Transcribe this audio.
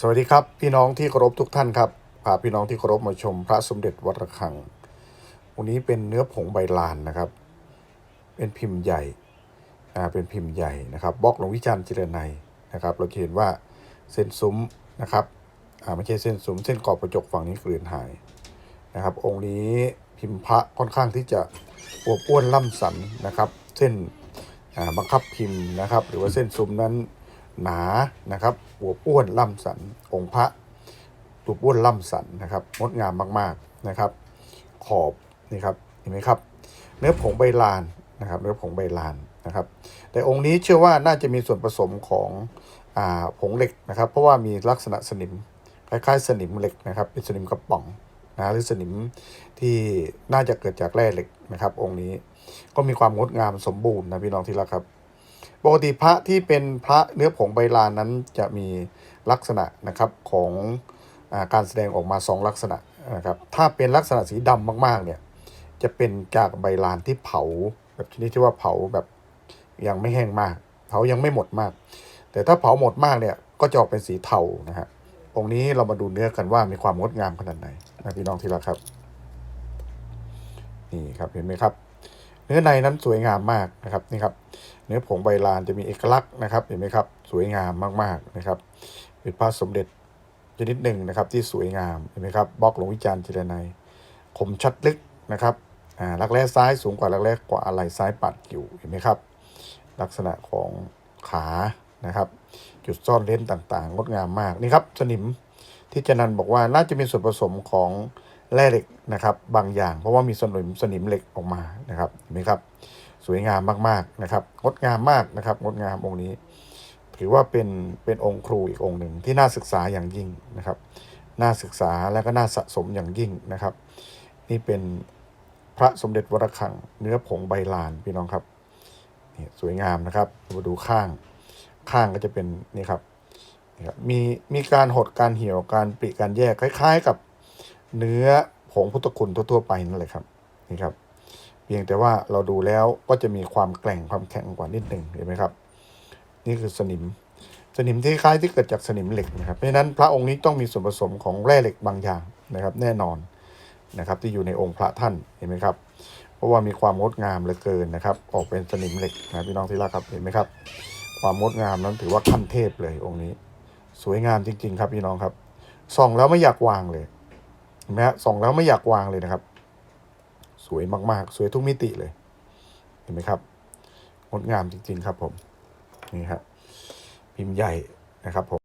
สวัสดีครับพี่น้องที่เคารพทุกท่านครับพาพี่น้องที่เคารพมาชมพระสมเด็จวัดระฆัง วันนี้เป็นเนื้อผงใบลานนะครับ เป็นพิมพ์ใหญ่อ่าเป็นพิมพ์ใหญ่นะครับบล็อกหลวงวิจารณ์เจริญในยนะครับ เราเห็นว่าเส้นซุ้มนะครับอ่าไม่ใช่เส้นซุ้มเส้นกรอบกระจกฝั่งนี้เกลื่อนหายนะครับ องค์นี้พิมพ์พระค่อนข้างที่จะอวบอ้วนล่ำสันนะครับ เส้นบังคับพิมพ์นะครับ หรือว่าเส้นซุ้มนั้น หนานะครับอวบอ้วนล่ำสันองค์พระตูบอ้วนล่ำสันนะครับงดงามมากๆนะครับ ขอบนี่ครับเห็นไหมครับ เนื้อผงใบลานนะครับ เนื้อผงใบลานนะครับ แต่องค์นี้เชื่อว่าน่าจะมีส่วนผสมของอ่าผงเหล็กนะครับ เพราะว่ามีลักษณะสนิมคล้ายๆสนิมเหล็กนะครับ เป็นสนิมกระป๋องนะหรือสนิมที่น่าจะเกิดจากแร่เหล็กนะครับ องค์นี้ก็มีความงดงามสมบูรณ์นะพี่น้องที่รักครับ ปกติพระที่เป็นพระเนื้อผงใบลานนั้นจะมีลักษณะนะครับของอการแสดงออกมาสองลักษณะนะครับถ้าเป็นลักษณะสีดำมากๆเนี่ยจะเป็นจากใบลานที่เผาแบบชนิดที่ว่าเผาแบบยังไม่แห้งมาก เผายังไม่หมดมาก แต่ถ้าเผาหมดมากเนี่ยก็จะออกเป็นสีเทานะฮะองนี้เรามาดูเนื้อกันว่ามีความงดงามขนาดไหนนะพี่น้องที่รักครับนี่ครับเห็นไหมครับ เนื้อในนั้นสวยงามมากนะครับนี่ครับ เนื้อผงใบลานจะมีเอกลักษณ์นะครับเห็นไหมครับสวยงามมากๆนะครับเป็นพระสมเด็จชนิดหนึ่งนะครับที่สวยงามเห็นไหมครับบล็อกหลวงวิจารณ์เจรนัยคมชัดลึกนะครับอ่ารักแร้ซ้ายสูงกว่ารักแร้ขวาไหล่ซ้ายปัดอยู่เห็นไหมครับ ลักษณะของขานะครับ จุดซ่อนเลนต่างๆ งดงามมากนี่ครับสนิมที่จนันบอกว่าน่าจะมีส่วนผสมของแร่เหล็กนะครับ บางอย่าง เพราะว่ามีสนิมสนิมเหล็กออกมานะครับเห็นไหมครับ สวยงามมากๆนะครับ งดงามมากนะครับ งดงามองค์นี้ ถือว่าเป็นเป็นองค์ครูอีกองค์หนึ่งที่น่าศึกษาอย่างยิ่งนะครับ น่าศึกษาและก็น่าสะสมอย่างยิ่งนะครับ นี่เป็นพระสมเด็จวรคังเนื้อผงใบลานพี่น้องครับนี่สวยงามนะครับมาดูข้าง ข้างก็จะเป็นนี่ครับนี่ครับมีมีการหดการเหี่ยวการปริการแยกคล้าย ๆ กับเนื้อผงพุทธคุณทั่วๆไปนั่นแหละครับนี่ครับ เพียงแต่ว่าเราดูแล้วก็จะมีความแกร่งความแข็งกว่านิดหนึ่งเห็นไหมครับ นี่คือสนิม สนิมที่คล้ายที่เกิดจากสนิมเหล็กนะครับเพราะฉะนั้นพระองค์นี้ต้องมีส่วนผสมของแร่เหล็กบางอย่างนะครับ แน่นอนนะครับ ที่อยู่ในองค์พระท่านเห็นไหมครับ เพราะว่ามีความงดงามเหลือเกินนะครับ ออกเป็นสนิมเหล็กนะพี่น้องที่รักครับเห็นไหมครับ ความงดงามนั้นถือว่าขั้นเทพเลยองค์นี้ สวยงามจริง ๆ ครับพี่น้องครับส่องแล้วไม่อยากวางเลยเห็นไหมฮะส่องแล้วไม่อยากวางเลยนะครับ สวยมากๆ สวยทุกมิติเลย เห็นไหมครับ งดงามจริง ๆ ครับผม นี่ครับพิมพ์ใหญ่นะครับผม